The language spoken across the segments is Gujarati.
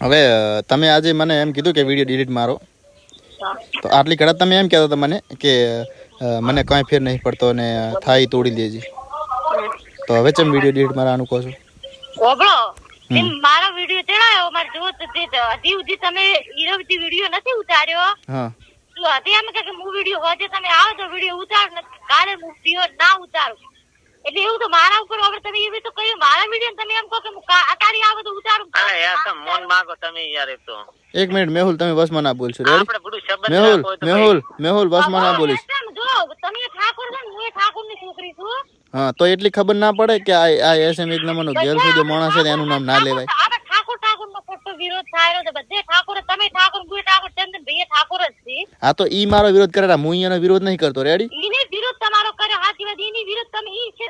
હવે તમે આજે મને એમ કીધું કે વીડિયો ડિલીટ મારો. તો આટલી કડા તમે એમ કહેતા હતા મને કે મને કાંઈ ફેર નહીં પડતો ને થાય તોડી દેજે. તો હવે ચમ વીડિયો ડિલીટ મારવાનું કહો છો? મારો વીડિયો ચડાયો. મારે જો હજી સુધી તમે ઈરવતી વીડિયો નથી ઉતાર્યો. હા. તો હજી એમ કે હું વીડિયો હોજે તમે આવો તો વીડિયો ઉતાર ને કાલે હું ના ઉતારું. એટલે એવું તો મારા ઉપર હવે તમે એવી તો કહ્યું મારા મીડિયમ તમે એમ કહો કે હું અતારી આ બધું ઉતારું અરે યાર તમે મોન માગો તમે યાર એક તો. એક મિનિટ મેહુલ તમે બસમાં ના બોલશો. મેહુલ રાખો હોય તો મેહુલ મેહુલ બસમાં ના બોલીશ. જો તમે ઠાકોર છો હું ઠાકોરની છોકરી છું. હા તો એટલી ખબર ના પડે કે આ આ એસએમ એક નંબરનો ગેર સુધી માણસ છે એનું નામ ના લેવાય. આપણે ઠાકોર ઠાકોર નો ખોટો વિરોધ થાય છે બધે ઠાકોર. તમે ઠાકોર હું ઠાકોર ચંદન ભાઈ ઠાકોર જ છે આ તો ઈ મારો વિરોધ કરેલા હું એનો વિરોધ નહીં કરતો. રેડી એની તમે ઈ છે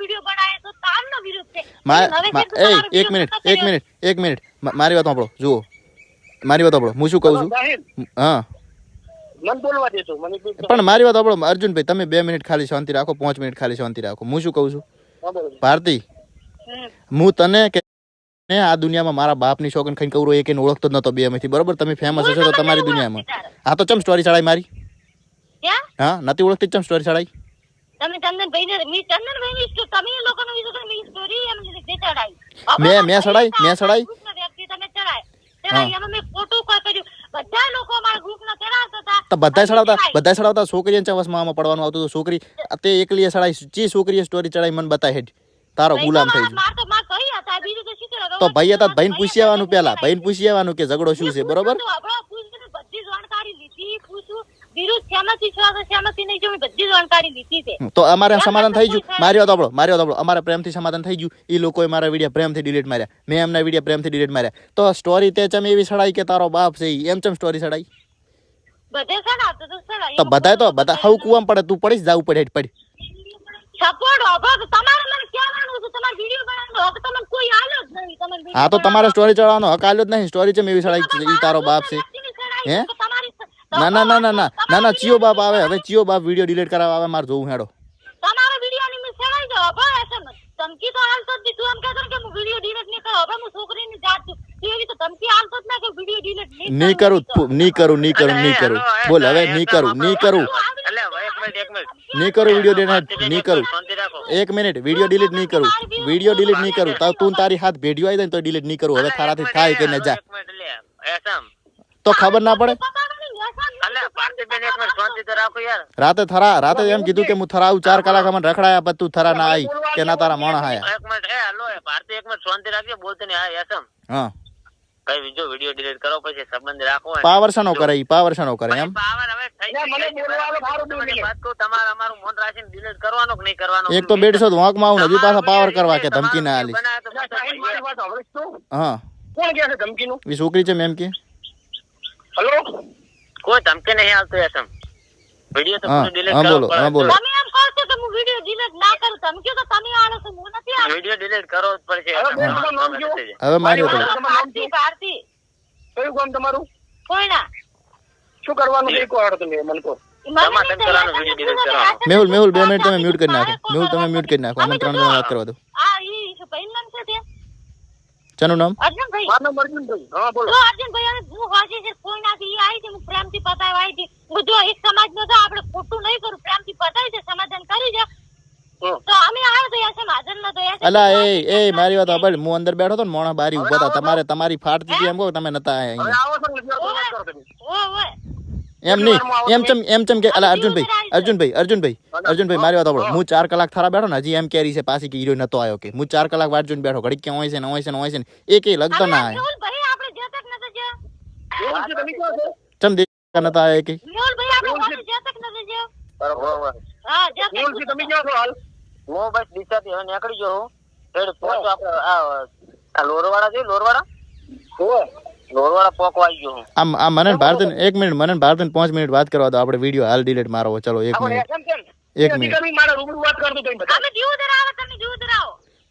વીડિયો તો છે. તો એ એક મિનિટ એક મિનિટ એક મિનિટ. મારી વાત સાંભળો જુઓ. મારી વાત સાંભળો હું શું કહું છું? હા. પણ મારી વાત સાંભળો અર્જુનભાઈ તમે બે મિનિટ ખાલી શાંતિ રાખો પાંચ મિનિટ ખાલી શાંતિ રાખો. હું શું કહું છું? ભારતી હું તને કે આ દુનિયામાં મારા બાપની શોખન ખાઈને કવરો એક એને ઓળખતો જ નતો બે માંથી. બરોબર? તમે ફેમસ હશો તો તમારી દુનિયામાં. આ તો ચમ સ્ટોરી ચડાઈ મારી? હા નથી ઓળખતી ચમ સ્ટોરી ચડાઈ તમે ચંદનભાઈ ને મી ચંદનભાઈ ની સ્ટો- તમે એ લોકોનો વિશે તમે સ્ટોરી એમ રીતે ચડાઈ મેં- મેં ચડાઈ? મેં ચડાઈ? વ્યક્તિ તમે ચડાઈ ચડાઈ એમાં મેં ખોટું કોઈ કર્યું. બધા સડાવતા બધા ચડાવતા ચવસમાં પડવાનું આવતું હતું? છોકરી તે એકલી સડાઈ જે છોકરીએ સ્ટોરી ચડાઈ મને બતાય હેડ. તારો ગુલામ થઈ ગયો. તો ભાઈ હતા. ભાઈને ભાઈ પૂછી આવવાનું પેલા ભાઈને પૂછી આવવાનું કે ઝઘડો શું છે બરોબર પૂછ્યું, આપણો પૂછ્યું, બધી જાણકારી લીધી પૂછ્યું વિરુદ્ધ છો તો નહીં છો મેં બધી જાણકારી લીધી છે. તો અમારે સમાધાન થઈ ગયું. મારી વાત માર્યો મારી વાત અમારે પ્રેમથી સમાધાન થઈ ગયું. એ લોકોએ મારા વીડિયો પ્રેમથી ડિલીટ માર્યા. મેં એમના વીડિયો પ્રેમથી ડિલીટ માર્યા. તો સ્ટોરી તે ચમ એવી સડાઈ કે તારો બાપ છે એમ ચમ સ્ટોરી સડાઈ? તો બધાય તો બધા હવ કુવામ પડે. તું પડીશ જાવું પડે પડી. છે હા તો તમારે સ્ટોરી ચડાવવાનો હક આલ્યો જ નહીં. સ્ટોરી ચમ એવી સડાઈ તારો બાપ છે? હે? ના ના ના ના ના. ના ના ચિયો બાપ આવે. હવે ચિયો બાપ વીડિયો ડિલીટ કરાવવા આવે મારે જોવું હેડો. તમારો વીડિયો ની મિસ ચડાઈ દો હવે એસએમ ધમકી તો હાલતો જ નહીં. તું એમ કહેતો કે હું વીડિયો ડિલીટ નહીં કરું. હવે હું છોકરીની જાત છું. તું એવી તો ધમકી હાલતો જ ના કે વીડિયો ડિલીટ નહીં કરું. નહીં કરું નહીં કરું નહીં કરું. બોલ હવે નહીં કરું નહીં કરું. એટલે હવે એક મિનિટ એક મિનિટ નહીં કરું વીડિયો ડિલીટ નહીં કરું. એક મિનિટ વીડિયો ડિલીટ નહીં કરું. વીડિયો ડિલીટ નહીં કરું. તો તું તારી હાથ ભેડિયો આવી જાય ને તો ડિલીટ નહીં કરું. હવે તારાથી થાય કે ન જા એક મિનિટ લે એસમ તો ખબર ના પડે? રાતે થરા રાતે એમ કીધું કે હું થરા આવું ચાર કલાક અમને રખડાયા પછી તું થરા ના આવી કે ના તારા મોણા આયા. એક મિનિટ હે હાલો ભારતી એક મિનિટ શાંતિ રાખજો બોલતો નહીં હા એસમ હા. કઈ બીજો વીડિયો ડિલીટ કરો પછી સંબંધ રાખો પાવર શાનો કરે ઈ? પાવર શાનો કરે એમ? પાવર હવે થઈ ના, મને બોલવાનો દૂર તમારી વાત કહું, તમારે અમારું મન રાખીને ડિલીટ કરવાનો કે નહીં કરવાનો? એક તો બેડશો તો વાંકમાં આવું ને હજી પાછા પાવર કરવા કે ધમકી ના આલી. ના, મારી? હા. કોણ કે છે ધમકીનું? એ છોકરી છે એમ કે? હલો? કોઈ ધમકી નહીં આવતો એસમ વીડિયો તો હા, પૂરો delete હા, બોલો, હા, બોલો. તમે એમ કહો છો કે હું વીડિયો ડિલીટ ના કરું. ધમકી તો તમે આલો છો હું નથી આલો વીડિયો delete કરવો જ પડશે. હવે કયો? મારી ભારતી? ભારતી ગામ તમારું? કોઈના શું કરવાનું? એક વાર તમે મને કહો. મેહુલ મેહુલ બે મિનિટ તમે મ્યુટ કરી નાખો. મેહુલ તમે મ્યુટ કરી નાખો. અમે ત્રણ જણા વાત કરવા દો આ ઈ શું ભાઈ નામ છે તે ચાનું નામ? અર્જુનભાઈ. મારું નામ અર્જુનભાઈ. હા બોલો. તો અર્જુનભાઈ હવે હું હાજી છે કોઈ નાથી આવી છે હું પ્રેમથી પતાવ આવી છે હું એક સમાજ નો તો આપણે ખોટું નહીં કરું પ્રેમથી પતાવી છે સમાધાન કરી છે. અલા એ એ મારી વાત સાંભળ હું અંદર બેઠો તો ને મોણા બારી ઊભા હતા. તમારે તમારી ફાટતી એમ કહો તમે નતા અહીંયા. એમ નહીં. એમ ચમ એમ ચમ કે અલા અર્જુનભાઈ અર્જુનભાઈ અર્જુનભાઈ અર્જુનભાઈ મારી વાત સાંભળો. હું. ચાર કલાક થારા બેઠો ને હજી એમ કેરી છે પાછી કે હીરો નતો આવ્યો કે. હું ચાર કલાક વાટ જોઈને બેઠો ઘડીક ક્યાં હોય છે ને હોય છે ને હોય છે ને. એક એ લગતો ના આયા. મેહુલ ભાઈ આપણે જતક નતો જે એવું છે તમે કહો છો? ચમ દેખા નતા આયા કે? મેહુલ ભાઈ આપણે વાંચી જતક નતો જે બરોબર. હા જતક એવું છે તમે ક્યાં છો હાલ? હું બસ ડીસાથી હવે નીકળી ગયો હું. છેડે પહોંચો આપણે આ આ લોરવાડા છે લોરવાડા આમ આ મને ભારત એક મિનિટ મને ભારત પાંચ મિનિટ વાત કરવા દો. આપણે વીડિયો હાલ ડિલીટ મારો ચલો એક મિનિટ. એક મિનિટ.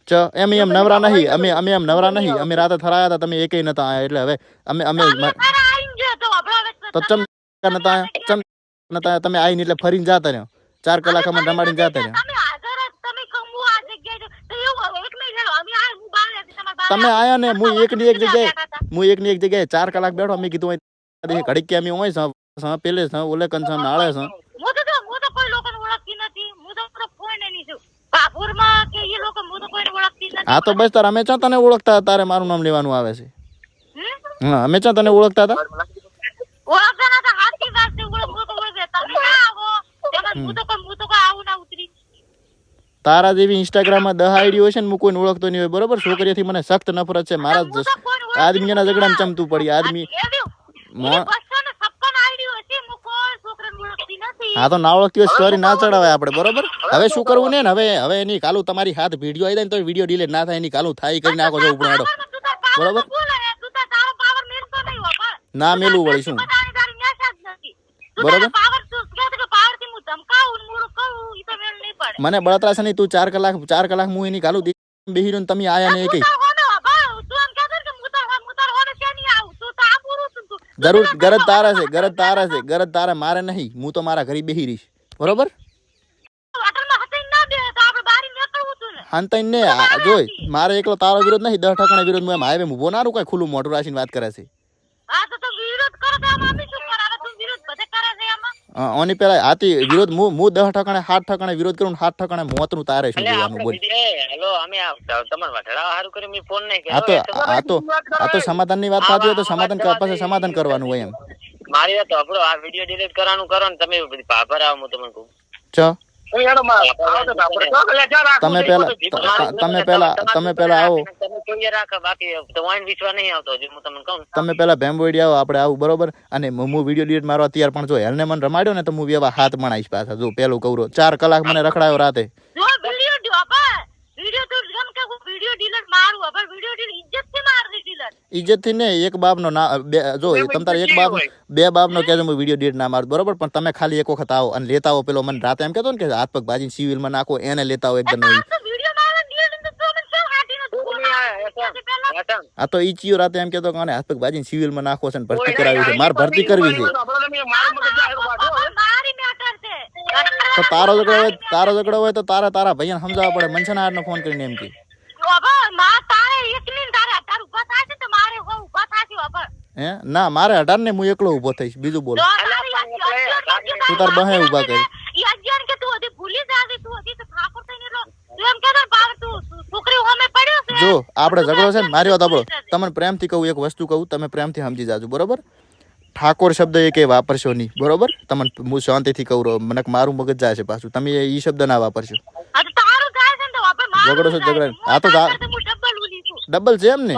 ચ એમ એમ નવરા નહીં. અમે અમે એમ નવરા નહીં. અમે રાતે થરાયા હતા તમે એકેય નતા આયા. એટલે હવે અમે અમે અમે તારા આઈને જો તો ચમ નતા આયા? ચમ નતા આયા? તમે આઈને એટલે ફરીને જાતા રહ્યો. ચાર કલાક અમે રમાડીને જાતા રહ્યો. તમે તમે કમવું આ જગ્યાએ જો. તો એવું હવે એક મિનિટ હેલો અમે આ હું બહાર હતી તમારા તમે આયા ને હું એકની એક જગ્યાએ હું એકની એક જગ્યાએ ચાર કલાક બેઠો મેં કીધું અહીં ઘડીક કે અમે હોય છે પેલે છે ઓલે કન છે નાળે છે. હું તો હું તો કોઈ લોકોને ઓળખતી નથી. હું તો મારો કોઈને છું. બાપુરમાં કે એ લોકો હું તો કોઈને ઓળખતી નથી. હા તો બસ તાર અમે ચા તને ઓળખતા? તારે મારું નામ લેવાનું આવે છે. હા અમે ચા તને ઓળખતા હતા? ઓળખતા ના તો વાત છે ઓળખ હું તો ઓળખે તમે ના આવો. એમાં હું તો કોઈ હું તો કોઈ આવું ના ઉતરી. તારા જેવી ઇન્સ્ટાગ્રામમાં દહ આઈડી હોય છે ને હું કોઈને ઓળખતો નહીં હોય. બરોબર? છોકરીઓથી મને સખ્ત નફરત છે મારા ઓળખતી આદમીના ઝઘડામાં ચમતું પડી આદમી હું. તો ના ઓળખતી હોય સ્ટોરી ના ચડાવે આપણે બરોબર? હવે શું કરવું ને? હવે હવે એની કાલુ તમારી હાથ વીડિયો આવી જાય ને તો વીડિયો ડિલીટ ના થાય એની કાલુ થાય કરી નાખો જવું power બરોબર. ના મેલું વળી શું? બરોબર. પડે. મને બળતરા છે નહીં તું ચાર કલાક ચાર કલાક હું એની કાલુ બેહી રહ્યો તમે આયા ને એ કઈ તું તાર હોનો હભા, તું એમ કહેતો ને કે હું તાર હો- હું તાર હોનો શેની આવું? તું તો આ પૂરું છું તું. તું જરૂર, ગરજ તારા છે, ગરજ તારા છે, ગરજ તારા, મારે નહીં, હું તો મારા ઘરે બેહી રહીશ બરોબર. હાંતાઈ ને જોઈ મારે એકલો તારો વિરોધ નહીં દસ ઠકાણા વિરોધ હું એમ હાઈવે ના રહું, કઈ ખુલ્લું મોટું રાખીને વાત કરે છે હા, તો વિરોધ કરો ઓની પેલા આતી વિરોધ મુ મુ દસ ઠકાણે સાત ઠકણે વિરોધ કરું સાત ઠકાણે મોતનું તારે શું જોવાનું બોલ. હેલો અમે તમને તમારે વઢડાવા હારું કરી મેં ફોન તો કર્યો. આ તો આ તો સમાધાનની વાત થતી હોય તો સમાધાન પાસે સમાધાન કરવાનું હોય એમ. મારી વાત આપણો આ વીડિયો ડિલીટ કરવાનું કરો ને તમે ભાભર આવો હું તમને કહું. ચ. તમે પેલા તમે પેલા તમે પેલા આવો. તમે જોઈએ રાખો બાકી તો વાઈન વિશ્વા નહીં આવતો હજી હું તમને કહું. તમે પેલા ભેમબોડી આવો આપણે આવું બરોબર? અને હું હું વીડિયો ડિલીટ મારો અત્યારે પણ જો હેલને મને રમાડ્યો ને તો હું એવા હાથ મણાઈશ પાછા. જો પેલું કવરો. ચાર કલાક મને રખડાયો રાતે જો વિડિયો જો અબા વિડિયો તું ગમ કે હું વિડિયો ડિલીટ મારું અબા વિડિયો ડિલીટ ઇજ્જતથી માર ડિલીટ ને એક બાપનો ના બે જો તમે તારે એક બાપ બે બાપનો કહેજો હું વીડિયો ડિલીટ ના મારું બરોબર? પણ તમે ખાલી એક વખત આવો અને લેતા આવો પેલો મને. રાતે એમ કહેતો ને કે હાથ પગ ભાજીને સિવિલમાં નાખો એને લેતા આવો એકદમ આ તો ઈ ચિયો રાતે એમ કહેતો કે આને હાથ પગ ભાજીને સિવિલમાં નાખો છે ને ભરતી કરાવી છે. મારે ભરતી કરવી છે. તો તારો ઝઘડો હોય તારો ઝઘડો હોય તો તારા તારા ભાઈને સમજાવવા પડે. મનસના ફોન કરીને એમ કે. તારે એકલી તારે તારું બસ હો ઊભા થાશે અબા હે? ના મારે અઢાર ને હું એકલો ઊભો થઈશ. બીજું બોલ. તું તાર બહે ઊભા કરી. જો આપણે ઝઘડો છે ને મારી વાત આપણો તમને પ્રેમથી કહું એક વસ્તુ કહું તમે પ્રેમથી સમજી જાજો બરોબર? ઠાકોર શબ્દ એ કે વાપરશો નહીં બરોબર? તમને હું શાંતિથી કહું રહો મને મારું મગજ જાય છે પાછું. તમે એ શબ્દ ના વાપરશો. આ તો તારું થાય છે ને તો અબા મારું ઝઘડો છો ઝઘડા. આ તો ડબલ છું એમ ને?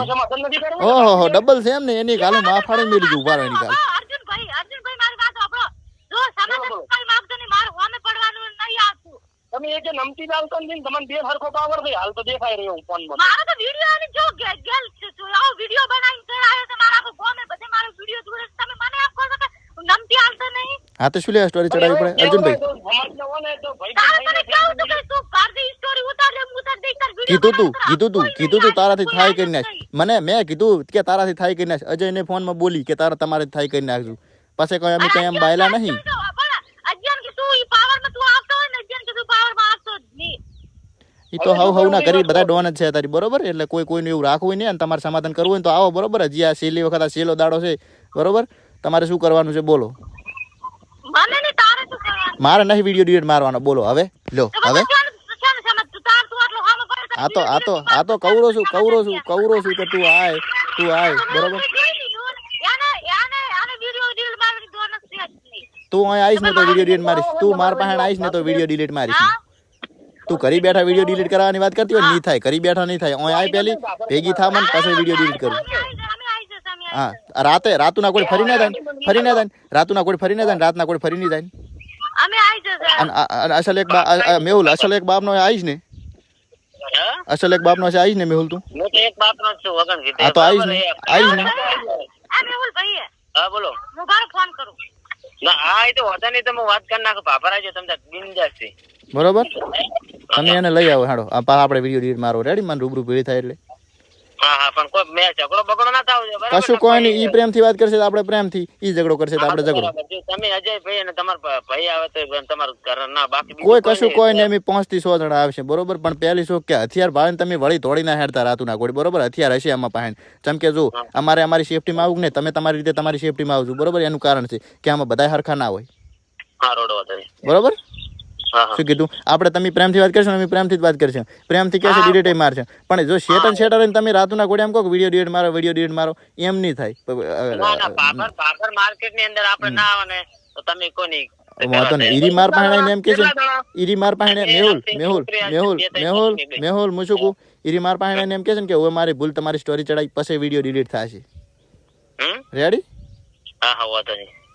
ઓહો હો ડબલ છે એમ ને? એની કાલે માફાડી મેળી ગયું ઊભા રહો એની અબા, અર્જુનભાઈ અર્જુનભાઈ મારી વાત સાંભળો. જો સમાધાન કઈ માંગતો નહીં મારું હોમે પડવાનું નહીં આવતું. તમે એ જે નમતી લાલ કન તમને બે હરખો પાવર છે. હાલ તો દેખાય રહ્યો ફોનમાં. મારો તો વિડિયો અને જો ગેલ છે, જો આવો વિડિયો બનાવીને ચડાયો છે મારા ગોમે બધે મારો વિડિયો જોડે તમે મને કહો કે નમતી હાલતો નહીં? હા તો શું લે સ્ટોરી ચડાવવી પડે? અર્જુનભાઈ સમાજના હોય ને તો ભાઈ તારે ભાઈને તને કેવું તું કે તું બહારથી story ઉતાર લે, હું ઉતાર દઈશ, તાર video કીધું તું કીધું તું કીધું તું તારાથી થાય કરી નાખ મને મેં કીધું કે તારાથી થાય કરી નાખ અજયને ફોનમાં બોલી કે તારા તમારે થાય કરી નાખજો પછી કઈ અમે કઈ એમ બાયલા નહીં? માં માં. એ તો હવ હવ ના કરી બધા ડોન જ છે તારી બરોબર? એટલે કોઈ કોઈનું એવું રાખવું નહીં અને તમારે સમાધાન કરવું હોય તો આવો બરોબર? હજી આ છેલ્લી વખત આ છેલ્લો દાડો છે બરોબર? તમારે શું કરવાનું છે? બોલો? મારે નહીં વીડિયો ડિલીટ મારવાનો. બોલો હવે? લો હવે પછી શાનું- શાનું સમજ? તું તાર તું આટલો હામો પડે તો આ તો આ તો આ તો કવરો છું કવરો છું કવરો છું કે તું આય તું આય બરોબર. તું અહીં આવીશ ને તો વીડિયો ડિલીટ મારીશ. તું માર પાસે આવીશ ને તો વીડિયો ડિલીટ મારીશ તું કરી બેઠા વીડિયો ડિલીટ કરવાની વાત કરતી હોય નહીં થાય. કરી બેઠા નહીં થાય. અહીં આવી પેલી ભેગી થા મને પછી વીડિયો ડિલીટ કરું. હા. રાતે રાતુના કોઈ ફરી ના જાય ફરી ના જાય રાતુના કોઈ ફરી ના જાય રાતના કોઈ ફરી નહીં જાય ને. અસલ એક મેહુલ અસલ એક બાપનો આવીશ ને? અસલ એક બાપનો છે આવીશ ને મેહુલ તું? હું તો એક બાપનો જ છું વગન જીતે આ તો આવીશ ને? આવીશ ને? આ મેહુલ ભાઈ હા બોલો. હું બાર ફોન કરું. ના આ એ તો હોતા નહીં તમે વાત કરી નાખો. ભાભર આવજો તમને બિંદાસ છે. બરોબર? તમે એને લઈ આવો હાડો. આ આપણે વીડિયો ડિલીટ મારો. રેડી મને રૂબરૂ ભેળી થાય એટલે. કશું કોઈ નહીં ઈ પ્રેમથી વાત કરશે તો આપણે પ્રેમથી ઈ ઝઘડો કરશે તો આપણે ઝઘડો. તમે અજય ભાઈ અને તમાર ભાઈ આવે તો પણ ઘર ના બાકી કોઈ કશું કોઈ નહીં એમ પાંચથી સો જણા આવશે બરોબર? પણ પહેલી શું કે હથિયાર ભાવે તમે વળી તોડી ના હેડતા રાતું ના કોઈ બરોબર? હથિયાર હશે આમાં પાસે જેમ કે જો અમારે અમારી સેફટીમાં આવું ને તમે તમારી રીતે તમારી સેફટીમાં આવજો બરોબર? એનું કારણ છે કે આમાં બધા હરખા ના હોય. બરોબર? શું કીધું? આપણે તમે પ્રેમથી વાત કરશો અમે પ્રેમથી જ વાત કરશું. પ્રેમથી કહેશે ડિડેટ મારશે પણ જો શેતન શેટર હોય તમે રાતુના ગોળે એમ કહો વીડિયો ડિડેટ મારો વીડિયો ડિડેટ મારો. એમ નહીં થાય. બાબર માર્કેટની અંદર આપણે ના આવે તો તમે કોની વાંધો નહીં. ઈરી માર પાસે એમ કે છે ઈરી માર આવીને મેહુલ મેહુલ મેહુલ મેહુલ મેહુલ હું શું કહું ઈરી માર આવીને એમ કે છે કે હવે મારી ભૂલ તમારી સ્ટોરી ચડાવી પછી વીડિયો ડિલીટ થશે. રેડી હા હા વાંધો નહીં.